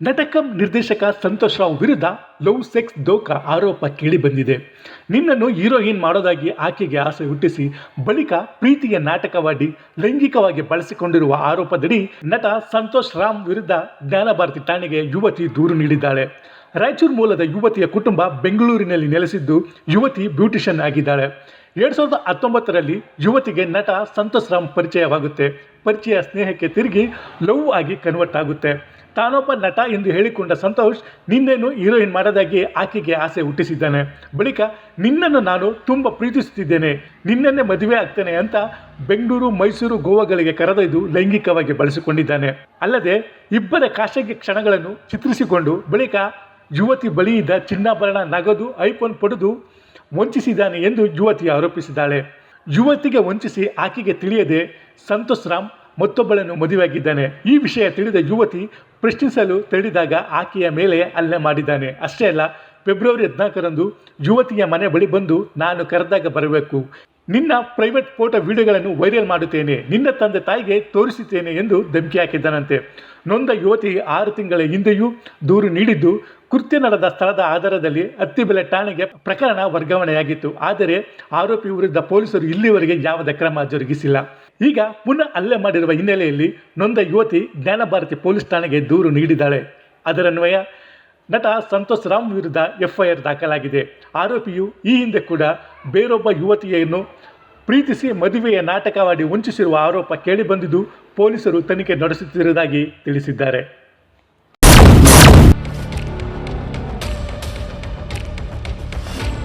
ನಟಕಂ ನಿರ್ದೇಶಕ ಸಂತೋಷ್ ರಾವ್ ವಿರುದ್ಧ love sex ದೋಖ ಆರೋಪ ಕೇಳಿಬಂದಿದೆ ನಿನ್ನನ್ನು ಹೀರೋಯಿನ್ ಮಾಡೋದಾಗಿ ಆಕೆಗೆ ಆಸೆ ಹುಟ್ಟಿಸಿ ಬಳಿಕ ಪ್ರೀತಿಯ ನಾಟಕವಾಡಿ ಲೈಂಗಿಕವಾಗಿ ಬಳಸಿಕೊಂಡಿರುವ ಆರೋಪದಡಿ ನಟ ಸಂತೋಷ್ ರಾಮ್ ವಿರುದ್ಧ ಜ್ಞಾನಭಾರತಿ ಠಾಣೆಗೆ ಯುವತಿ ದೂರು ನೀಡಿದ್ದಾಳೆ. ರಾಯಚೂರು ಮೂಲದ ಯುವತಿಯ ಕುಟುಂಬ ಬೆಂಗಳೂರಿನಲ್ಲಿ ನೆಲೆಸಿದ್ದು ಯುವತಿ ಬ್ಯೂಟಿಷಿಯನ್ ಆಗಿದ್ದಾಳೆ. ಎರಡು ಸಾವಿರದ ಹತ್ತೊಂಬತ್ತರಲ್ಲಿ ಯುವತಿಗೆ ನಟ ಸಂತೋಷ್ ರಾಮ್ ಪರಿಚಯವಾಗುತ್ತೆ. ಪರಿಚಯ ಸ್ನೇಹಕ್ಕೆ ತಿರುಗಿ ಲವ್ ಆಗಿ ಕನ್ವರ್ಟ್ ಆಗುತ್ತೆ. ತಾನೊಬ್ಬ ನಟ ಎಂದು ಹೇಳಿಕೊಂಡ ಸಂತೋಷ್ ನಿನ್ನೇನು ಹೀರೋಯಿನ್ ಮಾಡೋದಾಗಿ ಆಕೆಗೆ ಆಸೆ ಹುಟ್ಟಿಸಿದ್ದಾನೆ. ಬಳಿಕ ನಿನ್ನನ್ನು ನಾನು ತುಂಬ ಪ್ರೀತಿಸುತ್ತಿದ್ದೇನೆ. ನಿನ್ನನ್ನೇ ಮದುವೆ ಆಗ್ತೇನೆ ಅಂತ ಬೆಂಗಳೂರು, ಮೈಸೂರು, ಗೋವಾಗಳಿಗೆ ಕರೆದೊಯ್ದು ಲೈಂಗಿಕವಾಗಿ ಬಳಸಿಕೊಂಡಿದ್ದಾನೆ. ಅಲ್ಲದೆ ಇಬ್ಬರ ಖಾಸಗಿ ಕ್ಷಣಗಳನ್ನು ಚಿತ್ರಿಸಿಕೊಂಡು ಬಳಿಕ ಯುವತಿ ಬಳಿಯಿದ್ದ ಚಿನ್ನಾಭರಣ ನಗದು, ಐಫೋನ್ ಪಡೆದು ವಂಚಿಸಿದ್ದಾನೆ ಎಂದು ಯುವತಿ ಆರೋಪಿಸಿದ್ದಾಳೆ. ಯುವತಿಗೆ ವಂಚಿಸಿ ಆಕೆಗೆ ತಿಳಿಯದೆ ಸಂತೋಷ್ ರಾಮ್ ಮತ್ತೊಬ್ಬಳನ್ನು ಮದುವೆಯಾಗಿದ್ದಾನೆ. ಈ ವಿಷಯ ತಿಳಿದ ಯುವತಿ ಪ್ರಶ್ನಿಸಲು ತೆರಳಿದಾಗ ಆಕೆಯ ಮೇಲೆ ಹಲ್ಲೆ ಮಾಡಿದ್ದಾನೆ. ಅಷ್ಟೇ ಅಲ್ಲ, ಫೆಬ್ರವರಿ ಹದಿನಾಲ್ಕರಂದು ಯುವತಿಯ ಮನೆ ಬಳಿ ಬಂದು ನಾನು ಕರೆದಾಗ ಬರಬೇಕು. ನಿನ್ನ ಪ್ರೈವೇಟ್ ಫೋಟೋ ವಿಡಿಯೋಗಳನ್ನು ವೈರಲ್ ಮಾಡುತ್ತೇನೆ. ನಿನ್ನ ತಂದೆ ತಾಯಿಗೆ ತೋರಿಸುತ್ತೇನೆ ಎಂದು ಧಮಕಿ ಹಾಕಿದ್ದನಂತೆ. ನೊಂದ ಯುವತಿ ಆರು ತಿಂಗಳ ಹಿಂದೆಯೂ ದೂರು ನೀಡಿದ್ದು ಕೃತ್ಯ ನಡೆದ ಸ್ಥಳದ ಆಧಾರದಲ್ಲಿ ಹತ್ತಿಬೆಲೆ ಠಾಣೆಗೆ ಪ್ರಕರಣ ವರ್ಗಾವಣೆಯಾಗಿತ್ತು. ಆದರೆ ಆರೋಪಿ ವಿರುದ್ಧ ಪೊಲೀಸರು ಇಲ್ಲಿವರೆಗೆ ಯಾವುದೇ ಕ್ರಮ ಜರುಗಿಸಿಲ್ಲ. ಈಗ ಪುನಃ ಹಲ್ಲೆ ಮಾಡಿರುವ ಹಿನ್ನೆಲೆಯಲ್ಲಿ ನೊಂದ ಯುವತಿ ಜ್ಞಾನಭಾರತಿ ಪೊಲೀಸ್ ಠಾಣೆಗೆ ದೂರು ನೀಡಿದ್ದಾಳೆ. ಅದರನ್ವಯ ನಟ ಸಂತೋಷ್ ರಾಮ್ ವಿರುದ್ಧ ಎಫ್ಐಆರ್ ದಾಖಲಾಗಿದೆ. ಆರೋಪಿಯು ಈ ಹಿಂದೆ ಕೂಡ ಬೇರೊಬ್ಬ ಯುವತಿಯನ್ನು ಪ್ರೀತಿಸಿ ಮದುವೆಯ ನಾಟಕವಾಡಿ ವಂಚಿಸಿರುವ ಆರೋಪ ಕೇಳಿಬಂದಿದ್ದು ಪೊಲೀಸರು ತನಿಖೆ ನಡೆಸುತ್ತಿರುವುದಾಗಿ ತಿಳಿಸಿದ್ದಾರೆ.